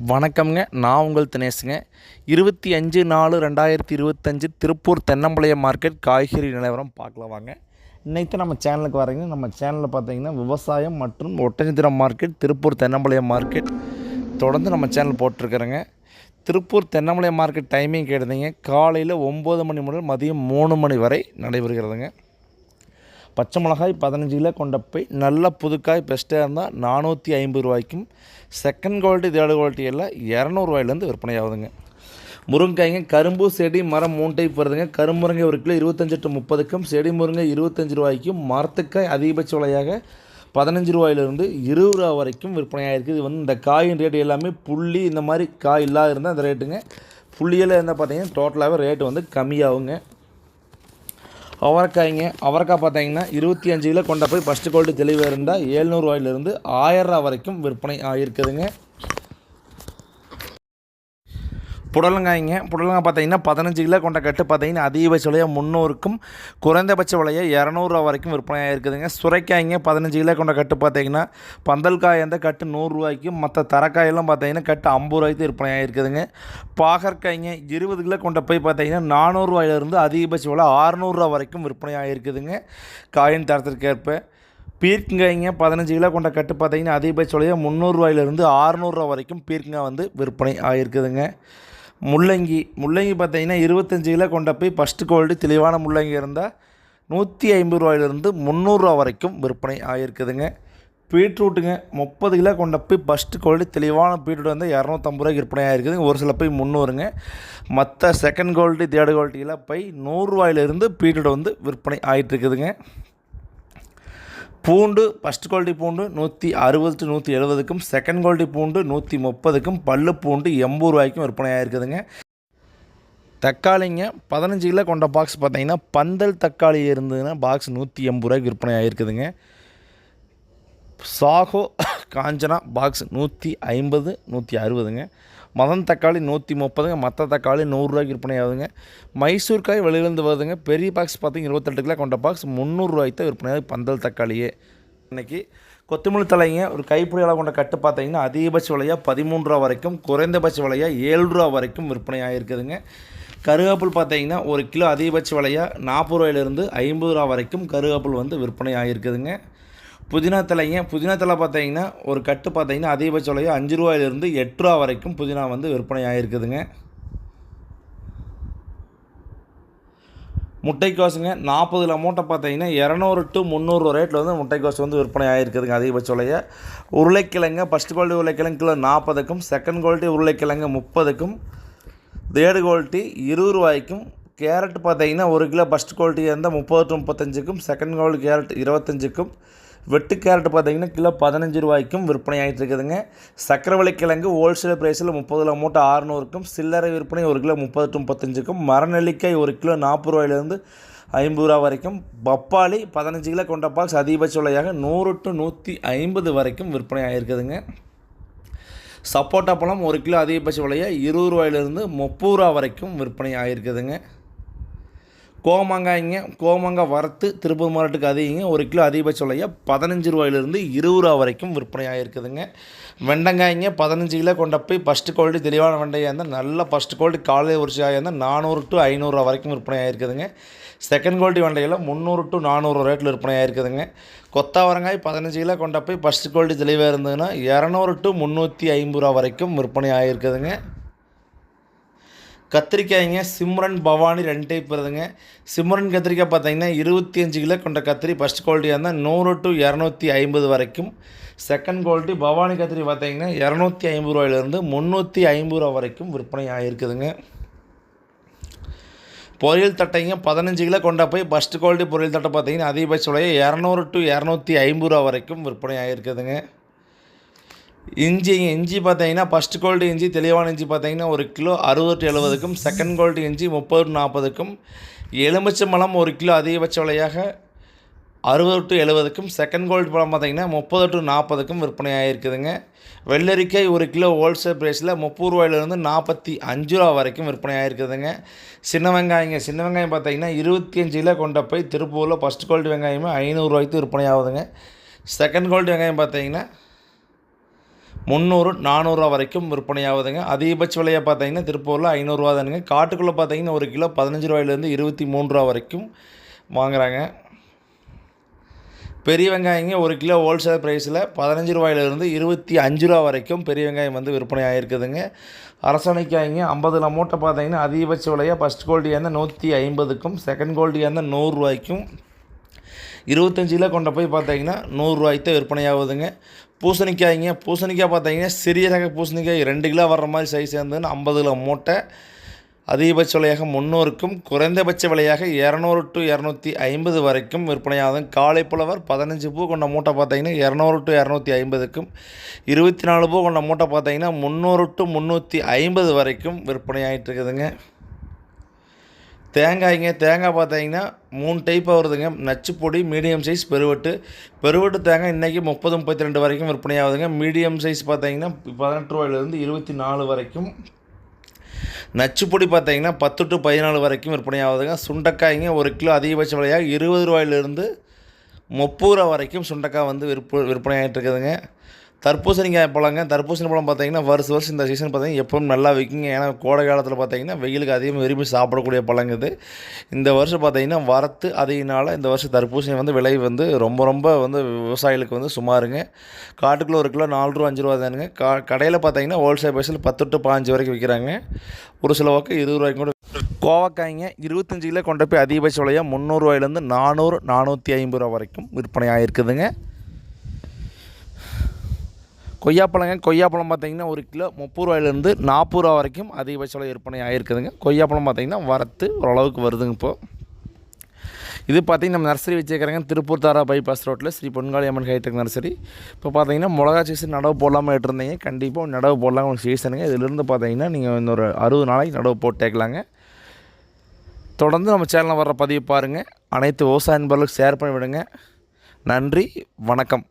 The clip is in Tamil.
வணக்கம்ங்க. நான் உங்கள் தினேஷுங்க இருபத்தி அஞ்சு நாலு ரெண்டாயிரத்தி இருபத்தஞ்சு திருப்பூர் தென்னம்பாளையம் மார்க்கெட் காய்கறி நிலவரம் பார்க்கலாம் வாங்க. இன்றைக்கு நம்ம சேனலுக்கு வரீங்க. நம்ம சேனலில் பார்த்தீங்கன்னா விவசாயம் மற்றும் ஒட்டஞ்சத்திரம் மார்க்கெட் திருப்பூர் தென்னம்பாளையம் மார்க்கெட் தொடர்ந்து நம்ம சேனல் போட்டிருக்கிறேங்க. திருப்பூர் தென்னம்பாளையம் மார்க்கெட் டைமிங் கேட்டதுங்க காலையில் ஒம்பது மணி முதல் மதியம் மூணு மணி வரை நடைபெறுகிறதுங்க. பச்சை மிளகாய் பதினஞ்சு கிலோ கொண்ட போய் நல்ல புதுக்காய் பெஸ்ட்டாக இருந்தால் நானூற்றி ஐம்பது ரூபாய்க்கும். செகண்ட் குவாலிட்டி தேர்டு குவாலிட்டி எல்லாம் இரநூறுவாயிலேருந்து விற்பனை ஆகுதுங்க முருங்கைங்க கரும்பு செடி மரம் மூணு டைப் வருதுங்க. கரும்புருங்கை ஒரு கிலோ இருபத்தஞ்சு டு முப்பதுக்கும் செடி முருங்கை இருபத்தஞ்சு ரூபாய்க்கும் மரத்துக்காய் அதிகபட்ச விலையாக பதினஞ்சு ரூபாயிலிருந்து இருபது ரூபா வரைக்கும் விற்பனையாக இருக்குது இது வந்து இந்த காயின் ரேட் எல்லாமே புள்ளி இந்த மாதிரி காய் இல்லாத இருந்தால் அந்த ரேட்டுங்க புள்ளியில் இருந்தால் பார்த்தீங்கன்னா டோட்டலாகவே ரேட்டு வந்து கம்மியாகுங்க. அவரைக்காய்ங்க அவரைக்காய் பார்த்தீங்கன்னா இருபத்தி அஞ்சு கிலோ கொண்ட போய் ஃபஸ்ட்டு குவாலிட்டி தெளிவாக இருந்தால் ஏழ்நூறுவாயிலிருந்து ஆயிரரூவா வரைக்கும் விற்பனை ஆகிருக்குதுங்க புடலங்காய்ங்க. புடலங்காய் பார்த்தீங்கன்னா பதினஞ்சு கிலோ கொண்ட கட்டு பார்த்தீங்கன்னா அதிகபட்ச விலையை முந்நூறுக்கும் குறைந்தபட்ச விலையை இரநூறுவா வரைக்கும் விற்பனையாக இருக்குதுங்க. சுரைக்காய்ங்க பதினஞ்சு கிலோ கொண்ட கட்டு பார்த்தீங்கன்னா பந்தல் காய் அந்த கட்டு நூறுரூவாய்க்கும் மற்ற தரக்காயெல்லாம் பார்த்தீங்கன்னா கட்டு ஐம்பது ரூபாய்க்கு விற்பனையாக இருக்குதுங்க. பாகற்காய்ங்க இருபது கிலோ கொண்ட போய் பார்த்தீங்கன்னா நானூறுரூவாயிலிருந்து அதிகபட்ச விலை ஆறுநூறுரூவா வரைக்கும் விற்பனையாக இருக்குதுங்க. காயின் தரத்திற்கேற்ப பீர்க்கங்காய்ங்க பதினஞ்சு கிலோ கொண்ட கட்டு பார்த்தீங்கன்னா அதிகபட்ச விலையை முந்நூறுரூவாயிலிருந்து ஆறுநூறுரூவா வரைக்கும் பீர்க்கங்காய் வந்து விற்பனை ஆகிருக்குதுங்க முள்ளங்கி முள்ளங்கி பார்த்தீங்கன்னா இருபத்தஞ்சு கிலோ கொண்ட போய் ஃபஸ்ட்டு குவாலிட்டி தெளிவான முள்ளங்கி இருந்தால் நூற்றி ஐம்பது ரூபாயிலிருந்து முந்நூறுரூவா வரைக்கும் விற்பனை ஆகியிருக்குதுங்க. பீட்ரூட்டுங்க முப்பது கிலோ கொண்ட போய் ஃபஸ்ட்டு குவாலிட்டி தெளிவான பீட்ரூட் வந்து இரநூத்தம்பது ரூபாய்க்கு விற்பனை ஆகிருக்குதுங்க ஒரு சில போய் முந்நூறுங்க. மற்ற செகண்ட் குவாலிட்டி தேர்டு குவாலிட்டியில் போய் நூறுரூவாயிலிருந்து பீட்ரூட் வந்து விற்பனை ஆகிட்டு இருக்குதுங்க. பூண்டு ஃபஸ்ட் குவாலிட்டி பூண்டு நூற்றி அறுபது டு நூற்றி எழுபதுக்கும் செகண்ட் குவாலிட்டி பூண்டு நூற்றி முப்பதுக்கும் பல்லு பூண்டு எண்பது ரூபாய்க்கும் விற்பனையாக இருக்குதுங்க. தக்காளிங்க பதினஞ்சு கிலோ கொண்ட பாக்ஸ் பார்த்தீங்கன்னா பந்தல் தக்காளி இருந்ததுன்னா பாக்ஸ் நூற்றி எண்பது ரூபாய்க்கு விற்பனை ஆகிருக்குதுங்க சாகோ காஞ்சனா பாக்ஸ் நூற்றி ஐம்பது நூற்றி அறுபதுங்க. மதன் தக்காளி நூற்றி முப்பதுங்க. மற்ற தக்காளி நூறுரூவாய்க்கு விற்பனை ஆகுதுங்க மைசூர்காய் வெளியிலேருந்து வருதுங்க. பெரிய பாக்ஸ் பார்த்திங்க இருபத்தெட்டு கிலோ கொண்ட பாக்ஸ் முந்நூறுரூவாய்க்கு தான் விற்பனை ஆகுது பந்தல் தக்காளியே. இன்றைக்கி கொத்தமல்லி தலைங்க ஒரு கைப்பிடி அளவு கொண்ட கட்டு பார்த்தீங்கன்னா அதிகபட்ச விலையாக பதிமூணு ரூபா வரைக்கும் குறைந்தபட்ச விலையாக ஏழு ரூபா வரைக்கும் விற்பனை ஆகிருக்குதுங்க கருவேப்பில் பார்த்தீங்கன்னா ஒரு கிலோ அதிகபட்ச விலையாக நாற்பது ரூபாயிலிருந்து ஐம்பது ரூபா வரைக்கும் கருவேப்பில் வந்து விற்பனை ஆகிருக்குதுங்க புதினா தலைங்க புதினா தலை பார்த்தீங்கன்னா ஒரு கட்டு பார்த்தீங்கன்னா அதிகபட்ச விலையாக அஞ்சு ரூபாயிலிருந்து எட்டு ரூபா வரைக்கும் புதினா வந்து விற்பனை ஆகிருக்குதுங்க முட்டைக்கோசுங்க நாற்பதுல மூட்டை பார்த்தீங்கன்னா இரநூறு டு முந்நூறு ரேட்டில் வந்து முட்டைக்கோசு வந்து விற்பனை ஆகிருக்குதுங்க அதிகபட்ச விலையை. உருளைக்கிழங்க ஃபஸ்ட் குவாலிட்டி உருளைக்கிழங்கு கிலோ நாற்பதுக்கும் செகண்ட் குவாலிட்டி உருளைக்கிழங்கு முப்பதுக்கும் தேர்டு குவாலிட்டி இருபது ரூபாய்க்கும் கேரட் பார்த்தீங்கன்னா ஒரு கிலோ ஃபஸ்ட் குவாலிட்டி இருந்தால் முப்பது டு முப்பத்தஞ்சுக்கும் செகண்ட் குவாலிட்டி கேரட் இருபத்தஞ்சுக்கும் வெட்டு கேரட் பார்த்தீங்கன்னா கிலோ பதினஞ்சு ரூபாய்க்கும் விற்பனை ஆகிட்டு இருக்குதுங்க சக்கரவள்ளி கிழங்கு ஹோல்சேல் ப்ரைஸில் முப்பது கிலோ மூட்டை ஆறுநூறுக்கும் சில்லறை விற்பனை ஒரு கிலோ முப்பது டு முப்பத்தஞ்சுக்கும் மரநெல்லிக்காய் ஒரு கிலோ நாற்பது ரூபாயிலேருந்து ஐம்பது ரூபா வரைக்கும் பப்பாளி பதினஞ்சு கிலோ கொண்ட பாக்ஸ் அதிகபட்ச விலையாக நூறு டு நூற்றி ஐம்பது வரைக்கும் விற்பனை ஆகிருக்குதுங்க சப்போட்டா பழம் ஒரு கிலோ அதிகபட்ச விலையாக இருபது ரூபாயிலிருந்து முப்பது ரூபா வரைக்கும் விற்பனை ஆகிருக்குதுங்க கோமாங்காய்ங்க கோமாங்காய் வறுத்து திருப்பூர் மாவட்டத்துக்கு அதிகங்க. ஒரு கிலோ அதிகபட்ச விலையாக பதினஞ்சு ரூபாயிலிருந்து இருபது ரூபா வரைக்கும் விற்பனையாக இருக்குதுங்க வெண்டங்காய்ங்க பதினஞ்சு கிலோ கொண்ட போய் ஃபஸ்ட்டு குவாலிட்டி தெளிவான வெண்டையாக இருந்தால் நல்ல ஃபஸ்ட்டு குவாலிட்டி காலை உரிச்சியாக இருந்தால் நானூறு டு ஐநூறுரூவா வரைக்கும் விற்பனையாக இருக்குதுங்க செகண்ட் குவாலிட்டி வெண்டையில் முந்நூறு டு நானூறு ரேட்டில் விற்பனையாக இருக்குதுங்க கொத்தாவரங்காய் பதினஞ்சு கிலோ கொண்ட போய் ஃபஸ்ட்டு குவாலிட்டி தெளிவாக இருந்ததுன்னா இரநூறு டு முந்நூற்றி ஐம்பது ரூபா வரைக்கும் விற்பனை ஆகிருக்குதுங்க கத்திரிக்காய்ங்க சிம்ரன் பவானி ரெண்டு டைப் வருதுங்க சிம்ரன் கத்திரிக்காய் பார்த்தீங்கன்னா இருபத்தி அஞ்சு கிலோ கொண்ட கத்திரி. ஃபஸ்ட் குவாலிட்டியாக இருந்தால் நூறு டு இரநூத்தி ஐம்பது வரைக்கும். செகண்ட் குவாலிட்டி பவானி கத்திரி பார்த்தீங்கன்னா இரநூத்தி ஐம்பது ரூபாயிலேருந்து முந்நூற்றி ஐம்பது ரூபா வரைக்கும் விற்பனை ஆகிருக்குதுங்க பொரியல் தட்டைங்க பதினஞ்சு கிலோ கொண்ட போய் ஃபஸ்ட் குவாலிட்டி பொரியல் தட்டை பார்த்தீங்கன்னா அதிகபட்ச விலையை இரநூறு டு இரநூத்தி ஐம்பது ரூபா வரைக்கும் விற்பனை ஆகிருக்குதுங்க இஞ்சி இஞ்சி பார்த்தீங்கன்னா ஃபஸ்ட் கோல்டு இஞ்சி தெளிவான இஞ்சி பார்த்தீங்கன்னா ஒரு கிலோ அறுபது டு எழுபதுக்கும் செகண்ட் கோல்டு இஞ்சி முப்பது டு நாற்பதுக்கும் எலுமிச்சை பழம் ஒரு கிலோ அதிகபட்ச விலையாக அறுபது டு எழுபதுக்கும் செகண்ட் கோல்டு பழம் பார்த்தீங்கன்னா முப்பது டு நாற்பதுக்கும் விற்பனை ஆகிருக்குதுங்க வெள்ளரிக்காய் ஒரு கிலோ ஹோல்சேல் ப்ரைஸில் முப்பது ரூபாயிலிருந்து நாற்பத்தி அஞ்சு ரூபா வரைக்கும் விற்பனை ஆகிருக்குதுங்க சின்ன வெங்காயங்க சின்ன வெங்காயம் பார்த்தீங்கன்னா இருபத்தி அஞ்சு கிலோ கொண்ட போய் திருப்பூரில் ஃபஸ்ட் கோல்டு வெங்காயமே ஐநூறுரூவாய்க்கு விற்பனை ஆகுதுங்க செகண்ட் கோல்டு வெங்காயம் பார்த்தீங்கன்னா முந்நூறு நானூறுரூவா வரைக்கும் விற்பனையாகுதுங்க. அதிகபட்ச விலையை பார்த்தீங்கன்னா திருப்பூரில் ஐநூறுரூவா தானுங்க. காட்டுக்குள்ளே பார்த்தீங்கன்னா ஒரு கிலோ பதினஞ்சு ரூபாயிலேருந்து இருபத்தி மூணு ரூபா வரைக்கும் வாங்குறாங்க. பெரிய வெங்காயங்க ஒரு கிலோ ஹோல்சேல் ப்ரைஸில் பதினஞ்சு ரூபாயிலிருந்து இருபத்தி அஞ்சு ரூபா வரைக்கும் பெரிய வெங்காயம் வந்து விற்பனை ஆகிருக்குதுங்க அரசணைக்காய்ங்க ஐம்பதுல மூட்டை பார்த்தீங்கன்னா அதிகபட்ச விலையாக ஃபஸ்ட் குவாலிட்டியாக இருந்தால் நூற்றி ஐம்பதுக்கும் செகண்ட் குவாலிட்டியாக இருந்தால் நூறுரூவாய்க்கும் இருபத்தஞ்சு கொண்டு கொண்ட போய் பார்த்தீங்கன்னா நூறுரூவாய்க்கு தான் விற்பனையாகுதுங்க. பூசணிக்காய்ங்க பூசணிக்காய் பார்த்தீங்கன்னா சிறிய ரக பூசணிக்காய் ரெண்டு கிலோ வர்ற மாதிரி சைஸ் இருந்ததுன்னு ஐம்பது கிலோ மூட்டை. அதிகபட்ச விலையாக முந்நூறுக்கும் குறைந்தபட்ச விலையாக இரநூறு டு இரநூத்தி ஐம்பது வரைக்கும் விற்பனையாகும் காலை புலவர் பதினஞ்சு பூ கொண்ட மூட்டை பார்த்தீங்கன்னா இரநூறு டு இரநூத்தி ஐம்பதுக்கும் இருபத்தி நாலு பூ கொண்ட மூட்டை பார்த்தீங்கன்னா முந்நூறு டு முந்நூற்றி ஐம்பது வரைக்கும் விற்பனையாகிட்டு இருக்குதுங்க. தேங்காய்ங்க தேங்காய் பார்த்தீங்கன்னா மூணு டைப் வருதுங்க. நச்சுப்பொடி மீடியம் சைஸ் பெருவெட்டு. பெருவட்டு தேங்காய் இன்றைக்கி முப்பது முப்பத்தி ரெண்டு வரைக்கும் விற்பனையாகுதுங்க. மீடியம் சைஸ் பார்த்தீங்கன்னா பதினெட்டு ரூபாயிலேருந்து இருபத்தி நாலு வரைக்கும். நச்சுப்பொடி பார்த்தீங்கன்னா பத்து டு பதினாலு வரைக்கும் விற்பனையாகுதுங்க. சுண்டைக்காய்ங்க ஒரு கிலோ அதிகபட்ச விலையாக இருபது ரூபாயிலிருந்து முப்பது ரூபா வரைக்கும் சுண்டைக்காய் வந்து விற்ப விற்பனை ஆகிட்டு இருக்குதுங்க. தர்பூசணிக்காய் பழங்க. தர்பூசணி பழம் பார்த்தீங்கன்னா வருஷம் வருஷம் இந்த சீசன் பார்த்தீங்கன்னா எப்பவும் நல்லா விற்குங்க. ஏன்னா கோடை காலத்தில் பார்த்தீங்கன்னா வெயிலுக்கு அதிகமாக விரும்பி சாப்பிடக்கூடிய பழங்க இது. இந்த வருஷம் பார்த்தீங்கன்னா வரத்து அதிகனால இந்த வருஷம் தர்பூசணி வந்து விலை வந்து ரொம்ப ரொம்ப வந்து விவசாயிகளுக்கு வந்து சுமாருங்க. காட்டுக்குள்ளே ஒரு கிலோ நாலு ரூபா அஞ்சு ரூபா தானுங்க. கா கடையில் பார்த்தீங்கன்னா ஹோல்சேல் பைஸில் பத்து டு பாஞ்சு வரைக்கும் விற்கிறாங்க ஒரு சில வாக்கு இருபது ரூபாய்க்கு கூட கோவக்காய்ங்க இருபத்தஞ்சு கிலோ கொண்டு போய் அதிகபட்ச விலையாக முந்நூறுரூவாயிலேருந்து நானூறு நானூற்றி ஐம்பது ரூபா வரைக்கும் விற்பனை ஆகிருக்குதுங்க கொய்யாப்பழங்க கொய்யாப்பழம் பார்த்திங்கன்னா ஒரு கிலோ முப்பது ரூபாயிலேருந்து நாற்பது ரூபா வரைக்கும் அதிகபட்ச விலை விற்பனை ஆகிருக்குதுங்க கொய்யாப்பழம் பார்த்திங்கன்னா வரத்து ஓரளவுக்கு வருதுங்க இப்போது இது பார்த்தீங்கன்னா நம்ம நர்சரி வச்சுருக்கிறேங்க திருப்பூர் தாரா பைபாஸ் ரோட்டில் Sri Ponkali Amman hi tech nursery. இப்போ பார்த்தீங்கன்னா மிளகா சீசன் நடவு போடலாமல் இருந்தீங்க கண்டிப்பாக நடவு போடலாம் உங்களுக்கு சீசனுங்க இதிலிருந்து பார்த்தீங்கன்னா நீங்கள் இன்னொரு அறுபது நாளைக்கு நடவு போட்டேக்கலாங்க. தொடர்ந்து நம்ம சேனலில் வர்ற பதிவு பாருங்கள் அனைத்து விவசாய நண்பர்களுக்கு ஷேர் பண்ணி விடுங்க நன்றி வணக்கம்.